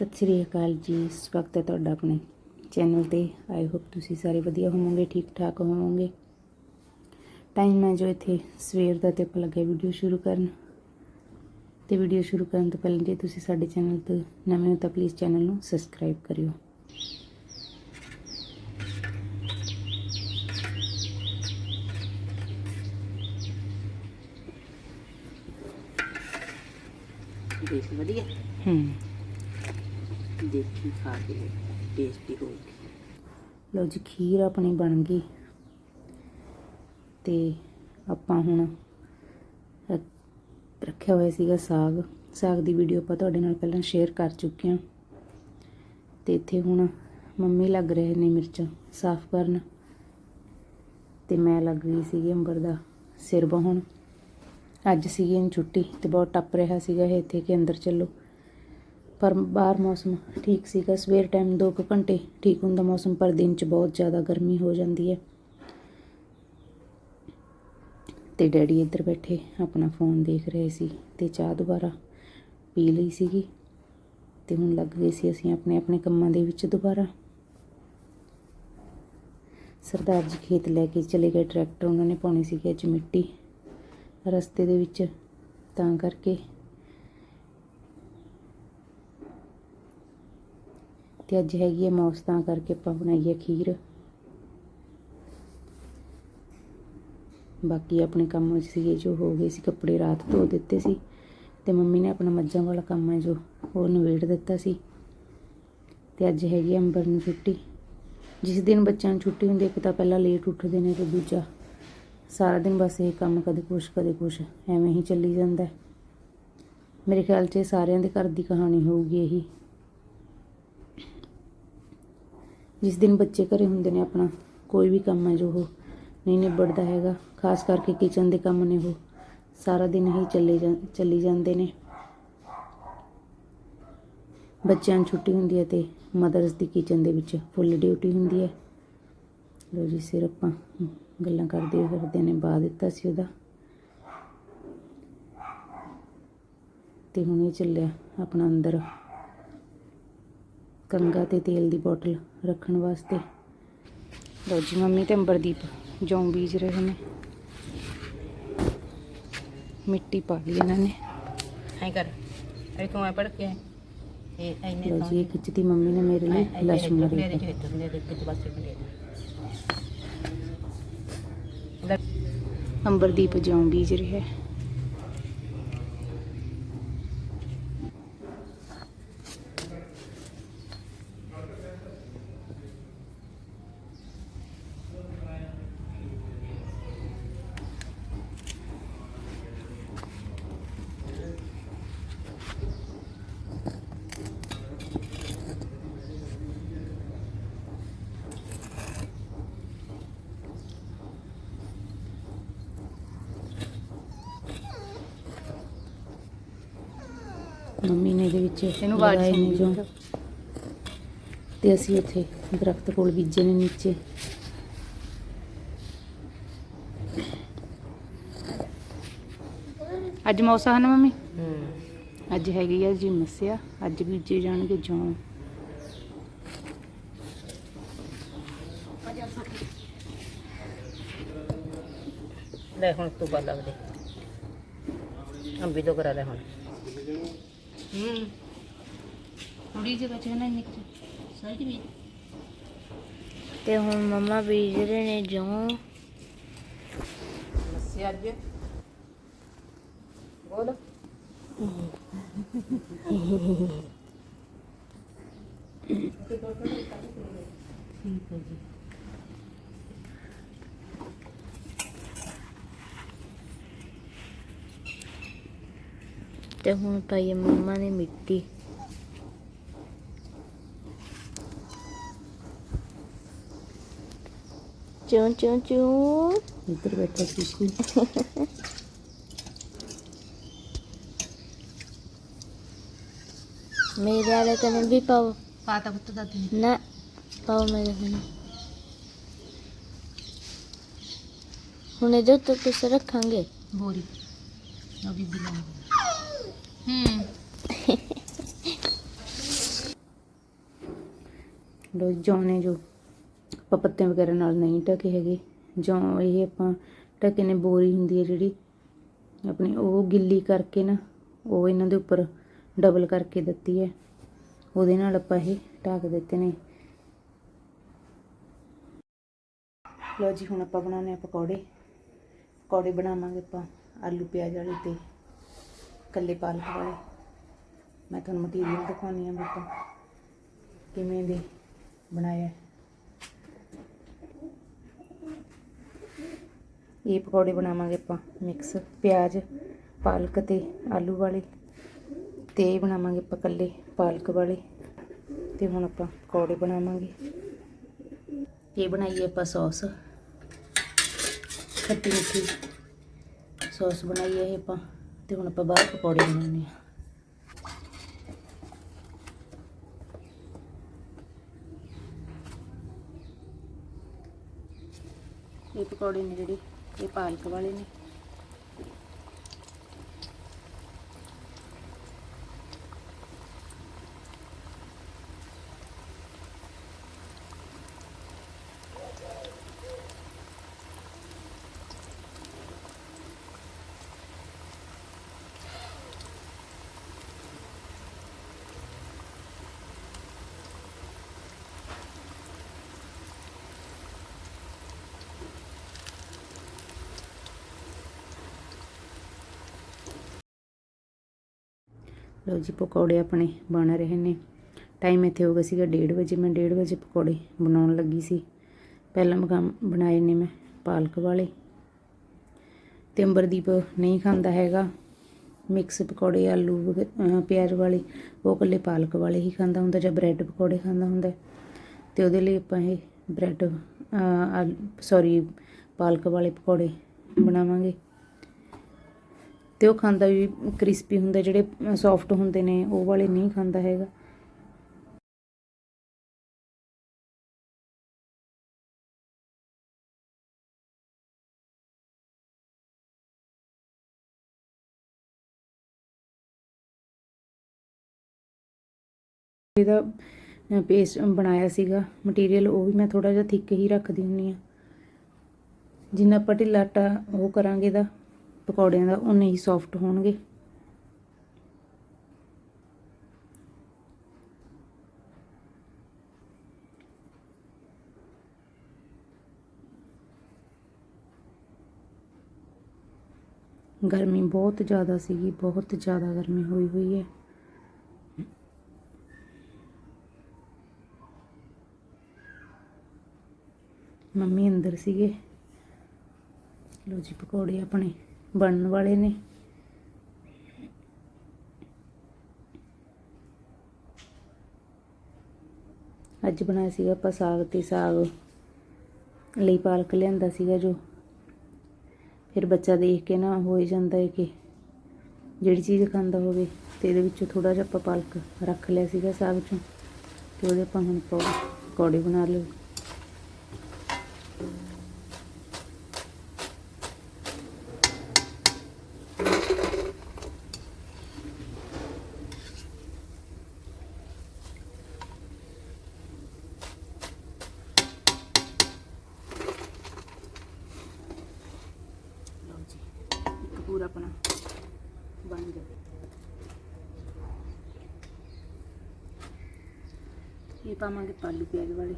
ਸਤਿ ਸ੍ਰੀ ਅਕਾਲ ਜੀ ਸਵਾਗਤ ਹੈ ਤੁਹਾਡਾ ਆਪਣੇ ਚੈਨਲ ਤੇ। ਆਈ ਹੋਪ ਤੁਸੀਂ ਸਾਰੇ ਵਧੀਆ ਹੋਵੋਗੇ ਠੀਕ ਠਾਕ ਹੋਵੋਗੇ। ਟਾਈਮ ਹੈ ਜੋ ਇੱਥੇ ਸਵੇਰ ਦਾ ਤੇ ਆਪਾਂ ਲੱਗੇ ਵੀਡੀਓ ਸ਼ੁਰੂ ਕਰਨ। ਤੇ ਵੀਡੀਓ ਸ਼ੁਰੂ ਕਰਨ ਤੋਂ ਪਹਿਲਾਂ ਜੇ ਤੁਸੀਂ ਸਾਡੇ ਚੈਨਲ ਤੇ ਨਵੇਂ ਹੋ ਤਾਂ ਪਲੀਜ਼ ਚੈਨਲ ਨੂੰ ਸਬਸਕ੍ਰਾਈਬ ਕਰਿਓ। ਦੇਖ ਵਧੀਆ। ਹੂੰ। ਦੇਖੀ, ਖਾ ਕੇ ਟੇਸਟੀ ਹੋਊਗੀ ਲਓ ਜੀ, ਖੀਰ ਆਪਣੀ ਬਣ ਗਈ। ਤੇ ਆਪਾਂ ਹੁਣ ਰੱਖਿਆ ਹੋਇਆ ਸੀਗਾ ਸਾਗ। ਸਾਗ ਦੀ ਵੀਡੀਓ ਆਪਾਂ ਤੁਹਾਡੇ ਨਾਲ ਪਹਿਲਾਂ ਸ਼ੇਅਰ ਕਰ ਚੁੱਕੇ ਹਾਂ। ਤੇ ਇੱਥੇ ਹੁਣ ਮੰਮੀ ਲੱਗ ਰਹੇ ਨੇ ਮਿਰਚਾਂ ਸਾਫ਼ ਕਰਨ। ਤੇ ਮੈਂ ਲੱਗ ਗਈ ਸੀਗੀ ਅੰਬਰ ਦਾ ਸਿਰ ਬਹਾਉਣ ਅੱਜ ਸੀਗੀ ਇਹਨੂੰ ਛੁੱਟੀ ਤੇ ਬਹੁਤ ਟੱਪ ਰਿਹਾ ਸੀਗਾ ਇਹ ਇੱਥੇ ਕਿ ਅੰਦਰ ਚੱਲੋ। ਪਰ ਬਾਹਰ ਮੌਸਮ ਠੀਕ ਸੀਗਾ। ਸਵੇਰ ਟਾਈਮ 2 ਘੰਟੇ ਠੀਕ ਹੁੰਦਾ ਮੌਸਮ, ਪਰ ਦਿਨ ਚ ਬਹੁਤ ਜ਼ਿਆਦਾ ਗਰਮੀ ਹੋ ਜਾਂਦੀ ਹੈ। ਤੇ ਡੈਡੀ ਇੱਧਰ ਬੈਠੇ, ਆਪਣਾ ਫੋਨ ਦੇਖ ਰਹੇ ਸੀ ਤੇ ਚਾਹ ਦੁਬਾਰਾ ਪੀ ਲਈ ਸੀਗੀ। ਤੇ ਹੁਣ ਲੱਗ ਗਏ ਸੀ ਅਸੀਂ ਆਪਣੇ ਆਪਣੇ ਕੰਮਾਂ ਦੇ ਵਿੱਚ ਦੁਬਾਰਾ। ਸਰਦਾਰ ਜੀ ਖੇਤ ਲੈ ਕੇ ਚਲੇ ਗਏ, ਟਰੈਕਟਰ ਉਹਨਾਂ ਨੇ ਪਾਉਣੀ ਸੀਗੀ ਅੱਜ ਮਿੱਟੀ ਰਸਤੇ ਦੇ ਵਿੱਚ। ਤਾਂ ਕਰਕੇ ਤੇ ਅੱਜ ਹੈਗੀ ਹੈ ਮੌਸ, ਤਾਂ ਕਰਕੇ ਆਪਾਂ ਬਣਾਈਏ ਖੀਰ। ਬਾਕੀ ਆਪਣੇ ਕੰਮ ਵਿੱਚ ਸੀਗੇ ਜੋ ਹੋ ਗਏ ਸੀ, ਕੱਪੜੇ ਰਾਤ ਧੋ ਦਿੱਤੇ ਸੀ। ਤੇ ਮੰਮੀ ਨੇ ਆਪਣਾ ਮੱਝਾਂ ਵਾਲਾ ਕੰਮ ਹੈ ਜੋ, ਉਹ ਨਿਬੇੜ ਦਿੱਤਾ ਸੀ। ਤੇ ਅੱਜ ਹੈਗੀ ਹੈ ਅੰਬਰ ਨੂੰ ਛੁੱਟੀ। ਜਿਸ ਦਿਨ ਬੱਚਿਆਂ ਨੂੰ ਛੁੱਟੀ ਹੁੰਦੀ ਇੱਕ ਤਾਂ ਪਹਿਲਾਂ ਲੇਟ ਉੱਠਦੇ ਨੇ ਤੇ ਦੂਜਾ ਸਾਰਾ ਦਿਨ ਬਸ ਇਹ ਕੰਮ ਕਦੇ ਕੁਛ ਕਦੇ ਕੁਛ, ਐਵੇਂ ਹੀ ਚੱਲੀ ਜਾਂਦਾ ਮੇਰੇ ਖਿਆਲ 'ਚ ਇਹ ਸਾਰਿਆਂ ਦੇ ਘਰ ਦੀ ਕਹਾਣੀ ਹੋਊਗੀ ਇਹੀ। ਜਿਸ ਦਿਨ ਬੱਚੇ ਘਰੇ ਹੁੰਦੇ ਨੇ ਆਪਣਾ, ਕੋਈ ਵੀ ਕੰਮ ਹੈ ਜੋ ਉਹ ਨਹੀਂ ਨਿਬੜਦਾ ਹੈਗਾ, ਖਾਸ ਕਰਕੇ ਕਿਚਨ ਦੇ ਕੰਮ ਨੇ ਉਹ, ਸਾਰਾ ਦਿਨ ਹੀ ਚੱਲੇ ਜਾਂ, ਚੱਲੀ ਜਾਂਦੇ ਨੇ। ਬੱਚਿਆਂ ਨੂੰ ਛੁੱਟੀ ਹੁੰਦੀ ਹੈ ਤੇ ਮਦਰਸ ਦੀ ਕਿਚਨ ਦੇ ਵਿੱਚ ਫੁੱਲ ਡਿਊਟੀ ਹੁੰਦੀ ਹੈ। ਲੋ ਜੀ, ਸਿਰ ਆਪਾਂ ਗੱਲਾਂ ਕਰਦੇ ਕਰਦੇ ਨੇ ਬਾ ਦਿੱਤਾ ਸੀ ਉਹਦਾ। ਤੇ ਹੁਣ ਇਹ ਚੱਲਿਆ ਆਪਣਾ ਅੰਦਰ। ਕੰਗਾ ਤੇ ਤੇਲ ਦੀ ਬੋਤਲ ਰੱਖਣ ਵਾਸਤੇ। ਲਓ ਜੀ ਮੰਮੀ ਤੇ ਅੰਬਰਦੀਪ ਜੌਂ ਬੀਜ ਰਹੇ ਨੇ। ਮਿੱਟੀ ਪਾ ਲਈ ਇਹਨਾਂ ਨੇ। ਐ ਕਰ ਐ ਤੂੰ ਐ ਪੜ ਕੇ ਇਹ ਐਨੇ ਲਓ ਜੀ ਇਹ ਮੰਮੀ ਨੇ ਮੇਰੇ ਲਈ ਲక్ష్ਮਣ ਦੇ। ਅੰਬਰਦੀਪ ਜੌਂ ਬੀਜ ਰਿਹਾ ਹੈ। ਮੰਮੀ ਨੇ ਇਹਦੇ ਵਿੱਚ ਇਹਨੂੰ ਆਵਾਜ਼ ਲਗਾਏ ਨੇ ਸੁਣ ਜੌਂ। ਤੇ ਅਸੀਂ ਇੱਥੇ ਦਰਖਤ ਕੋਲ ਬੀਜੇ ਨੇ ਨੀਚੇ। ਅੱਜ ਮੌਸਮ ਹੈ ਨਾ ਮੰਮੀ? ਹੂੰ। ਅੱਜ ਹੈਗੀ ਆ ਜੀ ਮੱਸਿਆ ਅੱਜ ਬੀਜੇ ਜਾਣਗੇ ਜੌਂ। ਲੈ ਹੁਣ ਤੂੰ ਗੱਲ ਲੱਗਦੇ ਅੰਬੀ ਤੋਂ ਕਰਾ ਲੈ ਹੁਣ। ਹੂੰ। ਥੋੜੀ ਜਿਹੀ ਬਚੇ ਨਾ ਨਿਕਲ ਸਹੀ ਵੀ ਤੇ ਹੁਣ ਮੰਮਾ ਬੀਜ ਰਹੇ ਨੇ ਜੌਂ। ਮੱਸੇ ਅੱਜ। ਬੋਲ। ਠੀਕ ਹੈ ਜੀ। ਤੇ ਹੁਣ ਪਾਈਏ ਮੰਮਾ ਨੇ ਮਿੱਟੀ। ਚੂੰ ਚੂੰ ਚੂੰ। ਇੱਧਰ ਬੈਠਾ ਸੀ ਮੇਰੇ ਵਾਲੇ ਕਨੇ ਵੀ ਪਾਓ। ਪਾਤਾ ਪੁੱਤ ਦਾ ਤੂੰ ਨਾ ਪਾਓ ਮੇਰੇ ਕਨੇ ਹੁਣ ਇਹਦੇ ਉੱਤੇ ਕੁਛ ਰੱਖਾਂਗੇ। ਬੋਰੀ। ਨਾ ਲਾਉਂਦੀ ਹੂੰ ਲੋ ਜੌਂ ਨੇ ਜੋ ਆਪਾਂ ਪੱਤੇ ਵਗੈਰਾ ਨਾਲ ਨਹੀਂ ਢਕੇ ਹੈਗੇ। ਜੌਂ ਇਹ ਆਪਾਂ ਢਕੇ ਨੇ ਬੋਰੀ ਹੁੰਦੀ ਹੈ ਜਿਹੜੀ। ਆਪਣੀ ਉਹ ਗਿੱਲੀ ਕਰਕੇ ਨਾ, ਉਹ ਇਹਨਾਂ ਦੇ ਉੱਪਰ ਡਬਲ ਕਰਕੇ ਦਿੱਤੀ ਹੈ। ਉਹਦੇ ਨਾਲ ਆਪਾਂ ਇਹ ਢੱਕ ਦਿੱਤੇ ਨੇ। ਲੋ ਜੀ, ਹੁਣ ਆਪਾਂ ਬਣਾਉਣੇ ਆ ਪਕੌੜੇ। ਪਕੌੜੇ ਬਣਾਵਾਂਗੇ ਆਪਾਂ ਆਲੂ ਪਿਆਜ਼ ਵਾਲੇ ਤੇ। ਕੱਲੇ ਪਾਲਕ ਵਾਲੇ ਮੈਂ ਤੁਹਾਨੂੰ ਮਟੀਰੀਅਲ ਦਿਖਾਉਣੀ ਆ ਆਪਾਂ ਕਿਵੇਂ ਦੇ ਬਣਾਇਆ। ਇਹ ਪਕੌੜੇ ਬਣਾਵਾਂਗੇ ਆਪਾਂ ਮਿਕਸ ਪਿਆਜ਼, ਪਾਲਕ ਤੇ ਆਲੂ ਵਾਲੇ। ਤੇ ਇਹ ਬਣਾਵਾਂਗੇ ਆਪਾਂ ਕੱਲੇ ਪਾਲਕ ਵਾਲੇ। ਤੇ ਹੁਣ ਆਪਾਂ ਪਕੌੜੇ ਬਣਾਵਾਂਗੇ। ਇਹ ਬਣਾਈਏ ਆਪਾਂ ਸੌਸ। ਖੱਟੀ ਮਿੱਠੀ ਸੌਸ ਬਣਾਈਏ ਆਪਾਂ। ਤੇ ਹੁਣ ਆਪਾਂ ਬਾਹਰ ਪਕੌੜੇ ਬਣਾਉਣੇ ਆ ਇਹ ਪਕੌੜੇ ਨੇ ਜਿਹੜੇ, ਇਹ ਪਾਲਕ ਵਾਲੇ ਨੇ। ਲਓ ਜੀ, ਪਕੌੜੇ ਆਪਣੇ ਬਣ ਰਹੇ ਨੇ। ਟਾਈਮ ਇੱਥੇ ਹੋ ਗਿਆ ਸੀਗਾ 1:30 ਵਜੇ। ਮੈਂ 1:30 ਵਜੇ ਪਕੌੜੇ ਬਣਾਉਣ ਲੱਗੀ ਸੀ। ਪਹਿਲਾਂ ਮਕਾਮ ਬਣਾਏ ਨੇ ਮੈਂ ਪਾਲਕ ਵਾਲੇ। ਤੇ ਅੰਬਰਦੀਪ ਨਹੀਂ ਖਾਂਦਾ ਹੈਗਾ। ਮਿਕਸ ਪਕੌੜੇ, ਆਲੂ, ਵਗ- ਪਿਆਜ਼ ਵਾਲੇ, ਉਹ ਇਕੱਲੇ ਪਾਲਕ ਵਾਲੇ ਹੀ ਖਾਂਦਾ ਹੁੰਦਾ ਜਾਂ ਬ੍ਰੈਡ ਪਕੌੜੇ ਖਾਂਦਾ ਹੁੰਦਾ। ਤੇ ਉਹਦੇ ਲਈ ਆਪਾਂ ਇਹ ਬ੍ਰੈਡ ਸੌਰੀ ਪਾਲਕ ਵਾਲੇ ਪਕੌੜੇ ਬਣਾਵਾਂਗੇ। ਤੇ ਉਹ ਖਾਂਦਾ ਵੀ ਕ੍ਰਿਸਪੀ ਹੁੰਦਾ, ਜਿਹੜੇ ਸੌਫਟ ਹੁੰਦੇ ਨੇ, ਉਹ ਵਾਲੇ ਨਹੀਂ ਖਾਂਦਾ ਹੈਗਾ। ਇਹਦਾ ਪੇਸਟ ਬਣਾਇਆ ਸੀਗਾ ਮਟੀਰੀਅਲ ਉਹ ਵੀ ਮੈਂ ਥੋੜਾ ਜਿਹਾ ਥਿੱਕ ਹੀ ਰੱਖਦੀ ਹੁੰਨੀ ਆ ਜਿੰਨਾ ਆਪਾਂ ਢਿੱਲਾ ਆਟਾ ਉਹ ਕਰਾਂਗੇ ਇਹਦਾ। ਪਕੌੜਿਆਂ ਦਾ ਉਨੇ ਹੀ ਸੌਫਟ ਹੋਣਗੇ। ਗਰਮੀ ਬਹੁਤ ਜ਼ਿਆਦਾ ਸੀਗੀ, ਬਹੁਤ ਜ਼ਿਆਦਾ ਗਰਮੀ ਹੋਈ ਹੋਈ ਹੈ। ਮੰਮੀ ਅੰਦਰ ਸੀਗੇ। ਲੋ ਜੀ, ਪਕੌੜੇ ਆਪਣੇ। ਬਣਨ ਵਾਲੇ ਨੇ। ਅੱਜ ਬਣਾਇਆ ਸੀਗਾ ਆਪਾਂ ਸਾਗ ਤੇ ਸਾਗ ਲਈ ਪਾਲਕ ਲਿਆਂਦਾ ਸੀਗਾ ਜੋ। ਫਿਰ ਬੱਚਾ ਦੇਖ ਕੇ ਨਾ ਹੋ ਹੀ ਜਾਂਦਾ ਹੈ ਕਿ ਜਿਹੜੀ ਚੀਜ਼ ਖਾਂਦਾ ਹੋਵੇ ਤੇ ਇਹਦੇ ਵਿੱਚੋਂ ਥੋੜਾ ਜਿਹਾ ਆਪਾਂ ਪਾਲਕ ਰੱਖ ਲਿਆ ਸੀਗਾ ਸਾਗ ਚੋਂ ਤੇ ਉਹਦੇ ਆਪਾਂ ਹੁਣ ਪਕੌੜੇ ਪਕੌੜੇ ਬਣਾ ਲਏ ਲਓ ਜੀ ਇੱਕ ਪੂਰਾ ਆਪਣਾ ਬਣ ਗਿਆ ਇਹ ਪਾਵਾਂਗੇ ਪਾਲੂ ਪਿਆਜ਼ ਵਾਲੇ।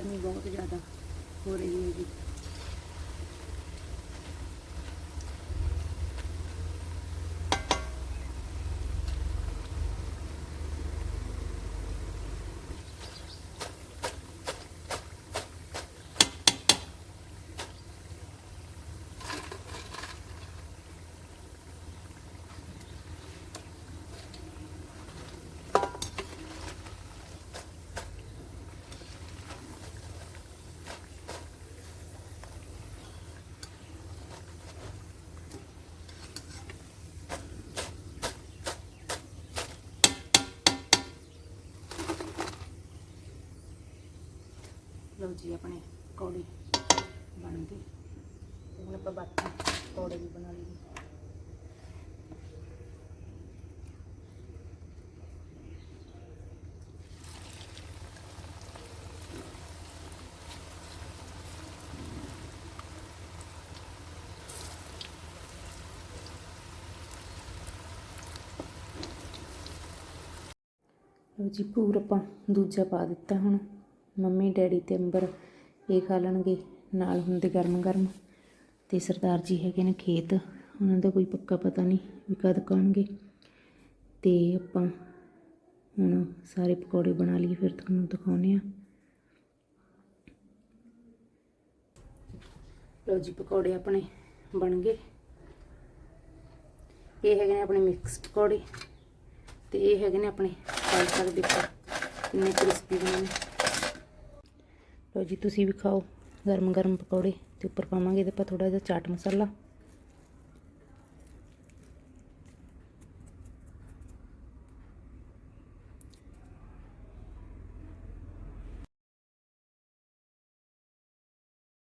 ਗਰਮੀ ਬਹੁਤ ਜ਼ਿਆਦਾ ਹੋ ਰਹੀ ਹੈ ਜੀ ਲਓ ਜੀ ਆਪਣੇ ਪਕੌੜੇ ਬਣ ਗਏ ਹੁਣ ਆਪਾਂ ਬਾਕੀ ਪਕੌੜੇ ਵੀ ਬਣਾ ਲਈਏ। ਲਓ ਜੀ ਪੂਰ ਆਪਾਂ ਦੂਜਾ ਪਾ ਦਿੱਤਾ ਹੁਣ। ਮੰਮੀ, ਡੈਡੀ ਅਤੇ ਅੰਬਰ ਇਹ ਖਾ ਲੈਣਗੇ, ਨਾਲ ਹੁੰਦੇ ਗਰਮ ਗਰਮ। ਅਤੇ ਸਰਦਾਰ ਜੀ ਹੈਗੇ ਨੇ ਖੇਤ, ਉਹਨਾਂ ਦਾ ਕੋਈ ਪੱਕਾ ਪਤਾ ਨਹੀਂ ਵੀ ਕਦ ਕਾਣਗੇ ਤੇ ਆਪਾਂ ਹੁਣ ਸਾਰੇ ਪਕੌੜੇ ਬਣਾ ਲਈਏ, ਫਿਰ ਤੁਹਾਨੂੰ ਦਿਖਾਉਨੇ ਆ ਲਓ ਜੀ, ਪਕੌੜੇ ਆਪਣੇ ਬਣ ਗਏ। ਇਹ ਹੈਗੇ ਨੇ ਆਪਣੇ ਮਿਕਸ ਪਕੌੜੇ। ਤੇ ਇਹ ਹੈਗੇ ਨੇ ਆਪਣੇ ਫਲ ਦੇ ਉੱਪਰ ਕਿੰਨੇ ਕ੍ਰਿਸਪੀ ਬਣੇ ਨੇ। ਲਓ ਜੀ, ਤੁਸੀਂ ਵੀ ਖਾਓ ਗਰਮ ਗਰਮ ਪਕੌੜੇ ਤੇ ਉੱਪਰ ਪਾਵਾਂਗੇ ਇਹਦੇ ਆਪਾਂ ਥੋੜਾ ਜਿਹਾ ਚਾਟ ਮਸਾਲਾ।